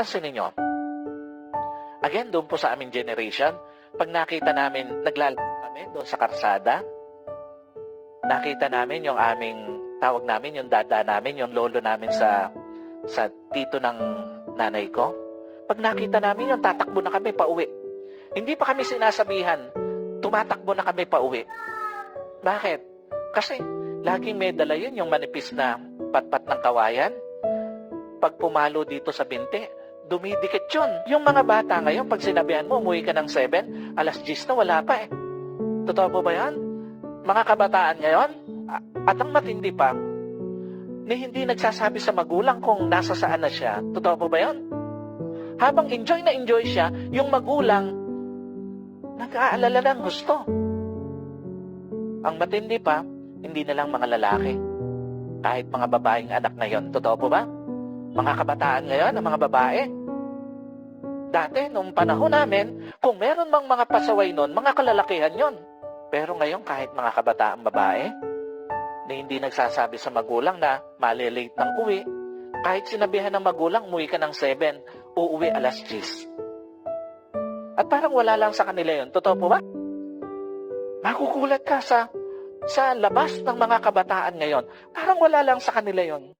Pansin ninyo. Again, doon po sa aming generation, pag nakita namin, naglalaro kami doon sa karsada, nakita namin yung aming, tawag namin, yung dada namin, yung lolo namin sa, sa tito ng nanay ko. Pag nakita namin yung tatakbo na kami pauwi. Hindi pa kami sinasabihan, tumatakbo na kami pauwi. Bakit? Kasi laging may dala yun yung manipis na patpat ng kawayan. Pag pumalo dito sa binte, dumidikit yun. Yung mga bata ngayon, pag sinabihan mo, umuwi ka ng 7, alas 10 na wala pa eh. Totoo po ba yan? Mga kabataan ngayon, at ang matindi pa, ni hindi nagsasabi sa magulang kung nasa saan na siya. Totoo po ba yan? Habang enjoy na enjoy siya, yung magulang, nag-aalala ng gusto. Ang matindi pa, hindi na lang mga lalaki. Kahit mga babaeng anak ngayon. Totoo po ba? Mga kabataan ngayon, ang mga babae. Dati, nung panahon namin, kung meron mang mga pasaway nun, mga kalalakihan yon. Pero ngayon, kahit mga kabataang babae, na hindi nagsasabi sa magulang na malilate ng uwi, kahit sinabihan ng magulang, umuwi ka ng 7, uuwi alas 10. At parang wala lang sa kanila yon. Totoo po ba? Makukulat ka sa sa labas ng mga kabataan ngayon. Parang wala lang sa kanila yon.